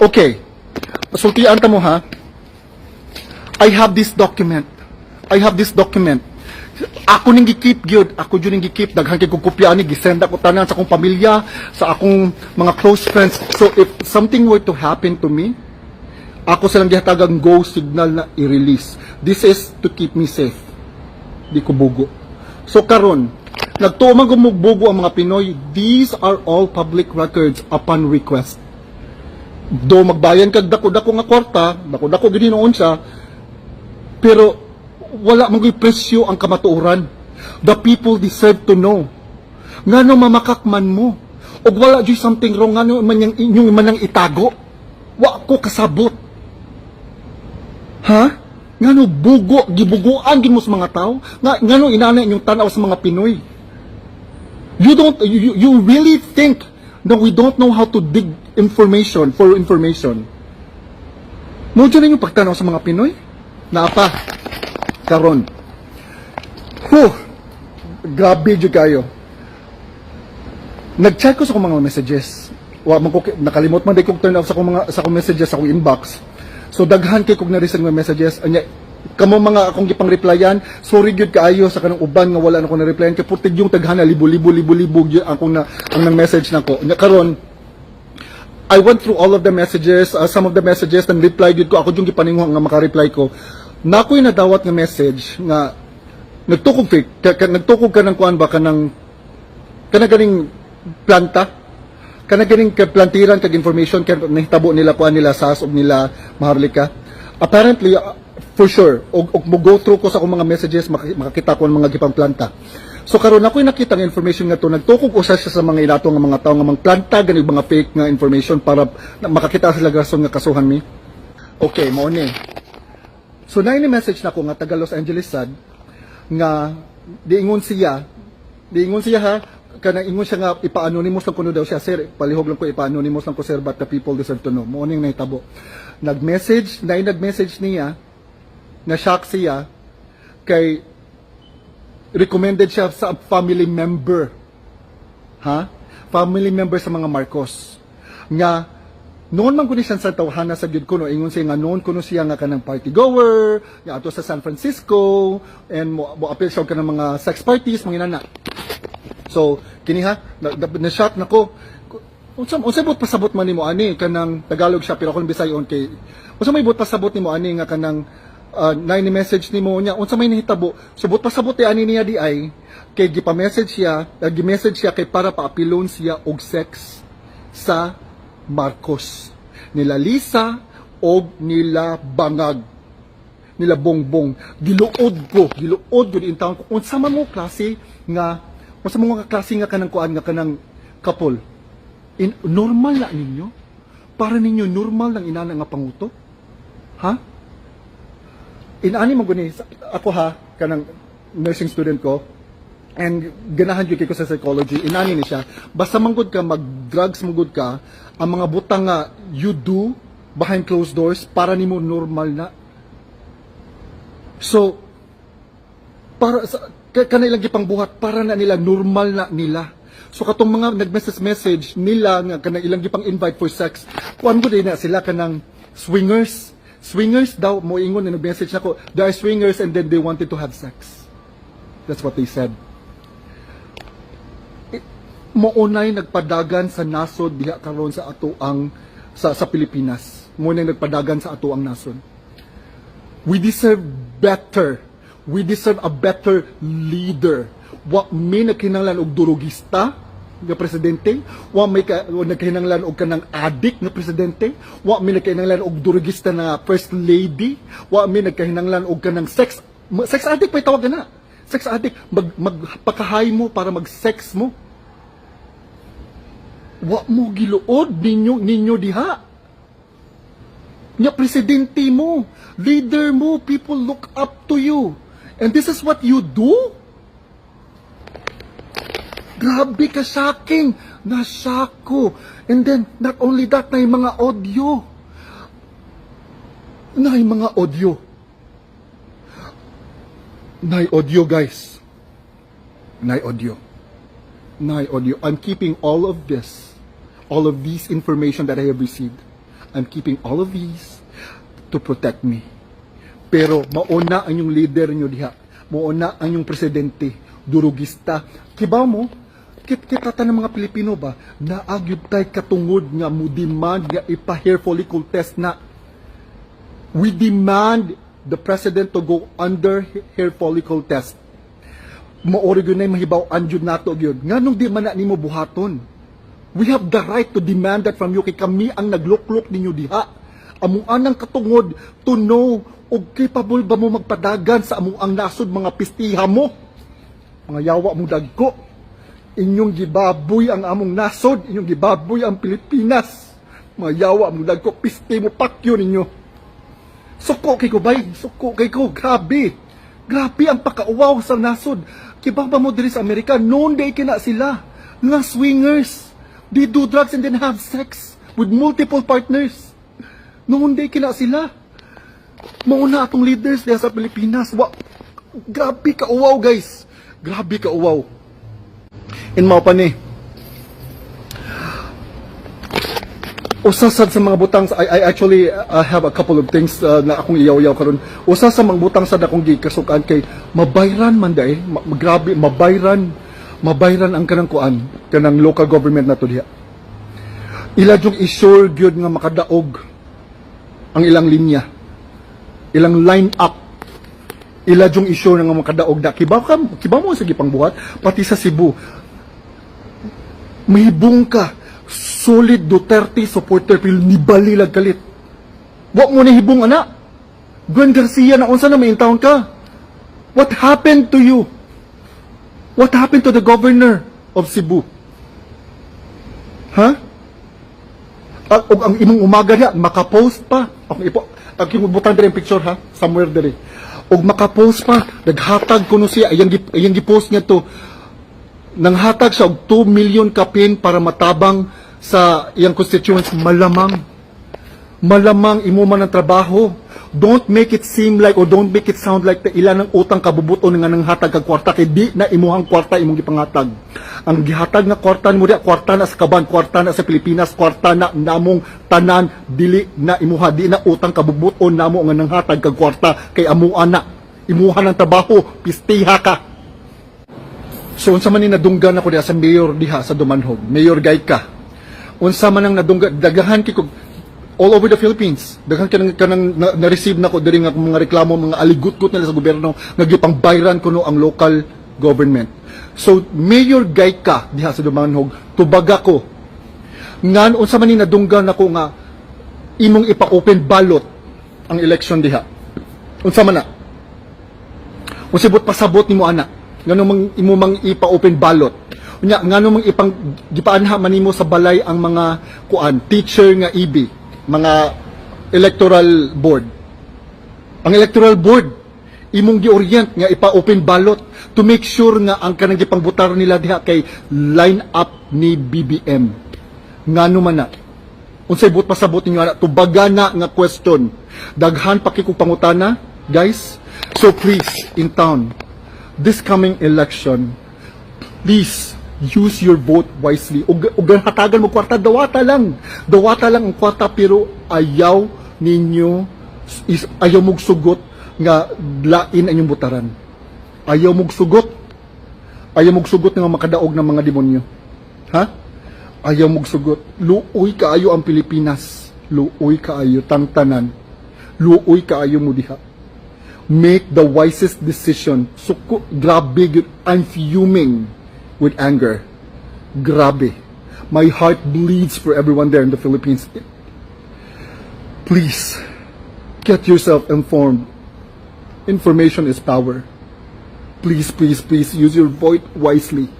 Okay. Sultian ta mo ha. I have this document. I have this document. Ako ning gikip gyud, ako jud ning gikip daghan kay kong kopya ni gisend ako tanan sa akong pamilya, sa akong mga close friends. So if something were to happen to me, ako silang gihatag ang go signal na i-release. This is to keep me safe. Di ko bugo. So karon, nagtuo man gumugbugo ang mga Pinoy, these are all public records upon request do magbayan kag dako-dako nga kwarta, dako-dako gid noon siya, pero wala gyud presyo ang kamatuoran. The people deserve to know. Ngano mamakak man mo? Og wala gyud something wrong ngano man yang inyong manang itago. Wa ko kasabot. Ha? Ngano bugo gibuguan gid mo sa mga tao? Nga ngano inana inyong tanaw sa mga Pinoy? You don't you, you really think that we don't know how to dig information for information. Mo dyan yung pagtanaw sa mga Pinoy? Naapa. Karon. Huh. Grabe dyan kayo. Nag-check ko sa akong mga messages. Wa man ko nakalimot man day kog turn off sa akong mga sa akong messages sa akong inbox. So daghan kay kog na-receive mga messages. Anya kamo mga akong gipang replyan, sorry gyud kaayo sa kanang uban nga wala na ko na replyan kay putig yung taghana libo-libo libo-libo gyud akong na ang nang message nako. Nya karon I went through all of the messages, uh, some of the messages, and reply gid ko, ako yung gipaninguha nga makareply ko. Na ako'y nadawat nga message nga nagtukog fake, ka, ka, nagtukog ka ng kuan ba ka ng kana ganing planta, kana ganing ka plantiran kag information kay nahitabo nila kuan nila og nila maharlika. Apparently, for sure, og, og mo go through ko sa akong mga messages, mak- makakita ko ang mga gipang planta. So karon ako'y nakita nga information nga to nagtukog usa siya sa mga ilato nga mga tao nga mga planta gani mga fake nga information para makakita sila gason nga kasuhan mi. Okay, mo ni. So na ini message na ko nga taga Los Angeles sad nga diingon siya diingon siya ha kanang ingon siya nga ipa-anonymous lang kuno daw siya sir palihog lang ko ipa-anonymous lang ko sir but the people deserve to know mo ning nahitabo nag-message na nag-message niya na shock siya kay recommended siya sa family member. Ha? Family member sa mga Marcos. Nga, noon man kuno siya sa tawhana sa gyud kuno ingon siya nga noon kuno siya nga kanang party goer nga ato sa San Francisco and mo, mo appeal siya kanang mga sex parties mga inana so kini ha na, na, na shot nako unsa unsa bot pasabot man nimo ani kanang Tagalog siya pero ako Bisayon kay unsa may bot pasabot nimo ani nga kanang uh, na ni message nimo nya unsa may nahitabo? Subot pasabot ti ani niya di ay kay gipa-message siya uh, gi-message siya kay para paapilon siya og sex sa Marcos. Nila Lisa og nila Bangag. Nila Bongbong. Giluod ko giluod gud in ko. Unsa man mo klase nga unsa mo nga klase nga kanang kuan nga kanang couple? In normal na ninyo? Para ninyo normal lang inana nga panguto? Ha inani mo guni ako ha kanang nursing student ko and ganahan kay ko sa psychology inani ni siya. Basta manggod ka mag drugs manggod ka ang mga butang nga you do behind closed doors para nimo normal na. So para sa ka- kanilang gipang buhat para na nila normal na nila. So katong mga nag-message message nila nga kanang ilang gipang invite for sex kuan gud na sila kanang swingers swingers daw mo ingon na nag-message nako they are swingers and then they wanted to have sex that's what they said mounay nagpadagan sa nasod diha karon sa ato ang sa sa Pilipinas. Mo nang nagpadagan sa ato ang nasod. We deserve better. We deserve a better leader. Wa may nagkinahanglan og durugista nga presidente, wa may ka, wa nagkinahanglan og kanang adik nga presidente, wa may nagkinahanglan og durugista na first lady, wa may nagkinahanglan og kanang sex sex addict pay tawag na. Sex addict mag magpakahay mo para mag-sex mo. Wa mo giluod ninyo ninyo diha. Nya presidente mo leader mo people look up to you. And this is what you do grabe ka shocking nasako. And then not only that na yung mga audio. Na yung mga audio. Na audio guys. Na audio. Na audio. I'm keeping all of this all of these information that I have received I'm keeping all of these to protect me. Pero mauna ang yung leader nyo diha. Mauna ang yung presidente, durugista. Kiba mo, kit ng mga Pilipino ba, naagyod tay katungod nga mo demand nga ipa hair follicle test na. We demand the president to go under hair follicle test. Maori gyud nay mahibaw anjud nato gyud. Nganong di man na nimo buhaton? We have the right to demand that from you kay kami ang nagluklok ninyo diha. Among anang katungod to know og capable ba mo magpadagan sa among ang nasod mga pistiha mo. Mga yawa mo dagko. Inyong gibaboy ang among nasod, inyong gibaboy ang Pilipinas. Mga yawa mo dagko, pisti mo pakyo ninyo. Suko kay ko bay, suko kay ko, grabe. Grabe ang pakauwaw sa nasod. Kiba ba mo diri sa Amerika, noon day kina sila. Nga swingers. They do drugs and then have sex with multiple partners. Noon day kina sila. Mauna atong leaders diya sa Pilipinas. Wa, grabe ka uwaw guys. Grabe ka uwaw. In mao pa ni. Usasad sa mga butang I, I actually uh, have a couple of things uh, na akong iyaw-iyaw karon. Usa sa mga butang sa akong gikasukan kay mabayran man dai, ma- grabe mabayran mabayran ang kanang kuan kanang local government na to diha. Ila jung isure gyud nga makadaog ang ilang linya. Ilang line up ila jung isure nga makadaog na kiba ka kiba mo sa gipangbuhat pati sa Cebu mahibong ka solid Duterte supporter pero ni balilag kalit wa mo na hibong ana Gwen Garcia na unsa na maintawon ka? What happened to you? What happened to the governor of Cebu? Ha? At og ang imong umaga niya makapost pa. Ako ipo ang kimubutang diri ang picture ha? Somewhere diri. Og makapost pa. Naghatag kuno siya. Ayang ayang gipost niya to nanghatag siya og 2 million kapin para matabang sa iyang constituents. Malamang. Malamang imo man ang trabaho. Don't make it seem like or don't make it sound like the ilan ng utang kabubuton nga nang hatag kag kwarta. Kay di na imuhang kwarta imong gipanghatag ang gihatag nga kwarta mo di kwarta na sa kaban kwarta na sa Pilipinas kwarta na namong tanan dili na imuha di na utang kabubuton namo nga nang hatag kag kwarta. Kay amo ana imuha ng trabaho pistiha ka So unsa man ni nadunggan ako diha sa mayor diha sa Dumanhog, Mayor Gayka. Unsa man ang nadunggan dagahan kay ko all over the Philippines. Daghan kanang kanang na, na-receive nako diri nga mga reklamo mga aligut-gut nila sa gobyerno nga gipang bayran kuno ang local government. So Mayor Gayka diha sa Dumanhog, tubaga ko ngan unsa man ni nadunggan ako nga imong ipa-open ballot ang election diha. Unsa man na? Usibot pasabot nimo ana. Ngano mang imo mang ipa-open ballot. Unya ngano mang ipang gipaanha man nimo sa balay ang mga kuan teacher nga EB, mga electoral board. Ang electoral board imong gi-orient nga ipa-open ballot to make sure nga ang kanang gipangbutar nila diha kay line up ni BBM. Ngano man na unsay but pasabot ninyo ana tubaga na nga question daghan pa kay pangutana guys so please in town this coming election please use your vote wisely ug hatagan mo kwarta dawata lang dawata lang ang kwarta pero ayaw ninyo is, ayaw mong sugot nga lain ang inyong butaran ayaw mong sugot ayaw mong sugot nga makadaog ng mga demonyo ha ayaw mong sugot. Luoy kaayo ang Pilipinas. Luoy kaayo tangtanan. Luoy kaayo mo diha. Make the wisest decision. So, grabe. I'm fuming with anger. Grabe. My heart bleeds for everyone there in the Philippines. Please, get yourself informed. Information is power. Please, please, please use your voice wisely.